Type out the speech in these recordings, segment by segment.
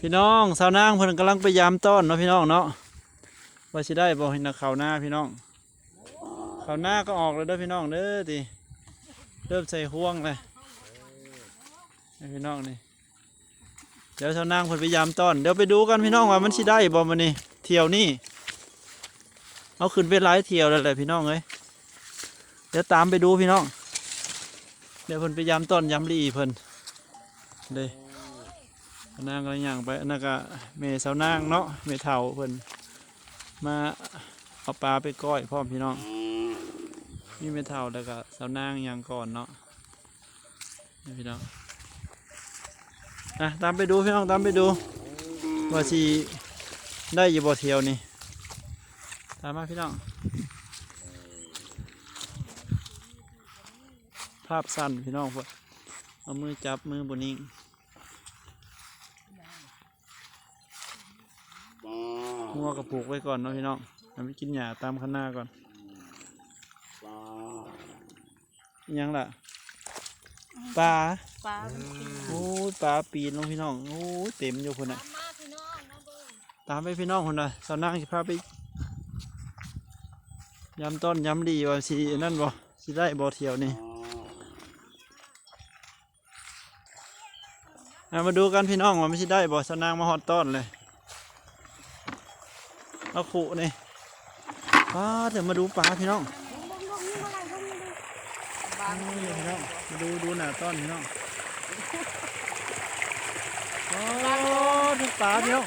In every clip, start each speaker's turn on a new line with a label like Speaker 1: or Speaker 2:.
Speaker 1: พี่น้องสาวนางเพิ่นกำลังไปยามต้อนเนาะพี่น้องเนาะว่าสิได้บ่เห็นนะข้าวหน้าพี่น้องข้าวหน้าก็ออกแล้วเด้อพี่น้องเด้อติเริ่มใส่ห่วงเลยพี่น้องนี่เดี๋ยวสาวนางเพิ่นไปยามต้อนเดี๋ยวไปดูกันพี่น้องว่ามันสิได้บ่มื้อนี้เที่ยวนี้เอาขึ้นไปหลายเที่ยวแล้วแหละพี่น้องเอ้ยเดี๋ยวตามไปดูพี่น้อง เดี๋ยวเพิ่นไปยามต้อนยามลีเพิ่นเลย นางก็ย่างไปนั่นก็เมสาวนางเนาะเมเฒ่าเพิ่นมาเอาปลาไปก้อยพร้อพี่น้องมีเมเฒ่าแล้วก็สาวนางย่างก่อนเนาะนี่พี่น้องนะตามไปดูพี่น้องตามไปดูว่าสิได้อยู่บ่เทียวนี่ตามมาพี่น้องภาพสั้นพี่น้องพวกเอามือจับมือบนนิ่ง งัวกระปุกไว้ก่อนเนาะพี่น้องให้มันกินหญ้าตามข้างหน้าก่อนอิหยังล่ะปลา
Speaker 2: ปลามันกิน
Speaker 1: โอ้ยปลาปีนลงพี่น้องโอ้ยเต็มอยู่คนน่ะ
Speaker 2: ตามมาพี่น้องนะเบิ่ง
Speaker 1: ตามไปพี่น้องคนน่ะสาวนางจะพาไปยำต้นยำดีว่าสินั่นบ่สิได้บ่เที่ยวนี่เอามาดูกันพี่น้องว่ามันสิได้บ่สาวนางมาฮอดต้นเลย เอาขู่นี่ปลาเดี๋ยวมาดูปลาพี่น้อง
Speaker 2: บาง
Speaker 1: นี่พี่น้องมาดูดูหน้าต้นพี่น้องโอ้ทุกปลาพี่น้อง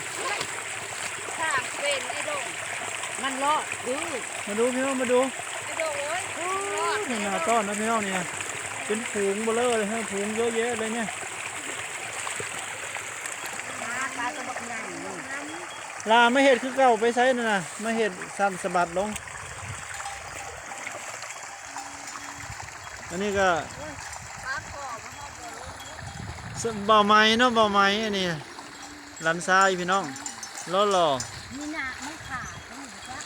Speaker 2: ข้างเป็นไอ้ดงมันรอดดื้อ
Speaker 1: มาดูพี่น้องมาดู
Speaker 2: ไอ้ดงเอ้ยรอด
Speaker 1: นี่หน้าต้นนะพี่น้องเนี่ยเป็นฝูงเบลอเลยฮะฝูงเยอะแยะเลยเนี่ย
Speaker 2: ปลาตัวบักใหญ่นี่
Speaker 1: ลาไม่เห็ดคือเก่าไปใช้น่ะนะไม่เห็ดสั่นสะบัดลง อันนี้ก็
Speaker 2: ปลาคอมันเอาบ่ลง
Speaker 1: สบ่อไม้เนาะบ่อไม้อันนี้ลันซ้ายพี่น้องล่อหล่อ
Speaker 2: นี่น่ะไม่ขาดต้องหนูจ้ะ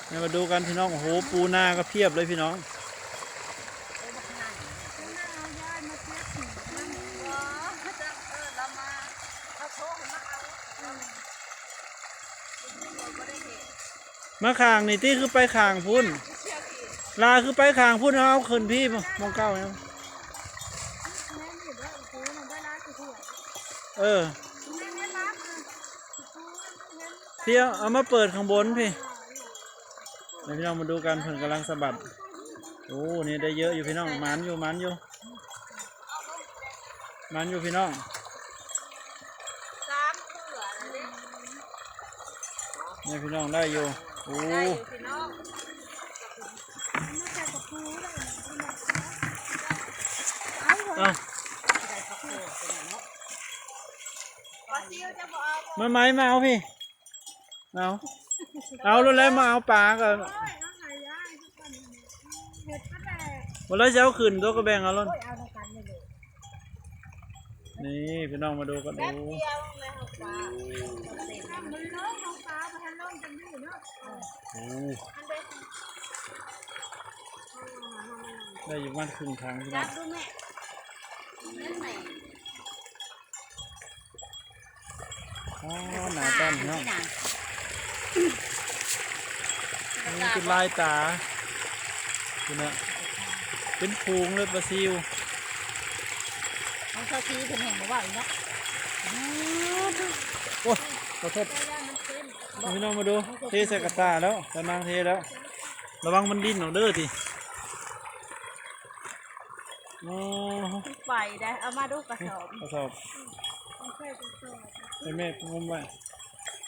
Speaker 1: ๆเนี่ยมาดูกันพี่น้องโอ้โหปูนาก็เพียบเลยพี่น้อง
Speaker 2: มาเทียบถึงมันว้าจะ
Speaker 1: ข่างนี่ที่คือไปข่างพุ่น ลาคือไปข่างพุ่นเอาขึ้นพี่มองเก้าเนี่ย
Speaker 2: เอโอ้โหมันได้ร้า
Speaker 1: เออ
Speaker 2: แม่ไม่รับอะ
Speaker 1: พี่เอาเอามาเปิดข้างบนพี่เดี๋ยวพี่น้องมาดูกันเพิ่นกำลังสะบัดโอ้นี่ได้เยอะอยู่พี่น้องมันอยู่มันอยู่มันอยู่พี่น้อง
Speaker 2: สามเขือเลยเนี่ย
Speaker 1: นี่พี่น้องได้อยู่โอ้
Speaker 2: ได้อยู่พี่น้อง
Speaker 1: เอ้า
Speaker 2: ปลาซิวจะบอกเอา
Speaker 1: มาไหมมาเอาพี่ เอาเอาแล้วแล้วมาเอาปลากัน
Speaker 2: โอ้ยน้องไหนย่ายทุกคนเห็ดก็ได้
Speaker 1: วันแล้วจะเอาขึ้นตัวกระแบงเอาล้น
Speaker 2: โอ้ยเอาด้วยกันเลย
Speaker 1: นี่พี่น้องมาดูกัน
Speaker 2: แป๊บ
Speaker 1: โอ้
Speaker 2: เดียวเลยเอาปลามันล้มเอาปลาไปทางล้มจังอยู่เนาะ
Speaker 1: โอ้
Speaker 2: อันเด็ด
Speaker 1: ได้อยู่บ้านครึ่งทางพี่น้
Speaker 2: จั
Speaker 1: อบง
Speaker 2: ดูแม่แม่ไหน
Speaker 1: อ๋อหนาต้นพี่น้อง
Speaker 2: นี่
Speaker 1: นี่เป็นลายตาคุณนะเป็นฟูงเลยปลาซิว
Speaker 2: เอาเท่าที่เป็นแห่งบอกว่าอีกเนาะ
Speaker 1: โอ้ยขอโทษพี่น้องมาดู เทใส่กระตาแล้วกำลังเทแล้ว ระวังมันดิ้นออกเด้อทีโอ้
Speaker 2: ไปได้เอามาดูกระสอบ
Speaker 1: กระสอบ
Speaker 2: ไม่ใช่กระสอบ
Speaker 1: ให้แม่งมไว้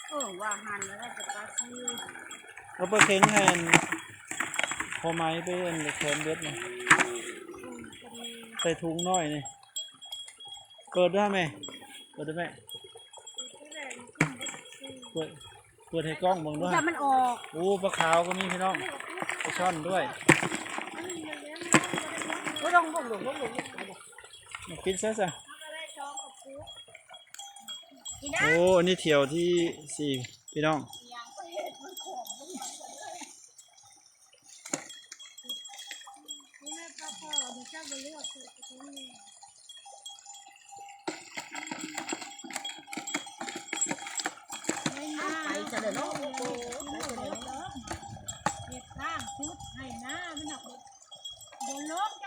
Speaker 2: เออว่าหันแล้วก็จะปลาซิว
Speaker 1: เอาปเค็งแทนพอไม้ไปเอ็นแขนเบ็ดนี่ใส่ถุงน้อยนี่ เปิดด้วยไหมเปิดด้วยไหมเปิดเปิดให้กล้องเบิ่งด้วย
Speaker 2: ถ้ามันออก
Speaker 1: โอ้ปลาขาวก็มีพี่น้องปลาช่อนด้วย
Speaker 2: ก็ต้องบ่งหลงบ่งหลง
Speaker 1: มากินซะซะ
Speaker 2: กินได้
Speaker 1: โอ้อันนี้เที่ยวที่สี่พี่น้อง
Speaker 2: ไปจะเลยเนาะโอ้โหไปจะ
Speaker 3: เลยเนาะ
Speaker 2: เก็บสร้างชุดให้หน้ามันหนักบนโลก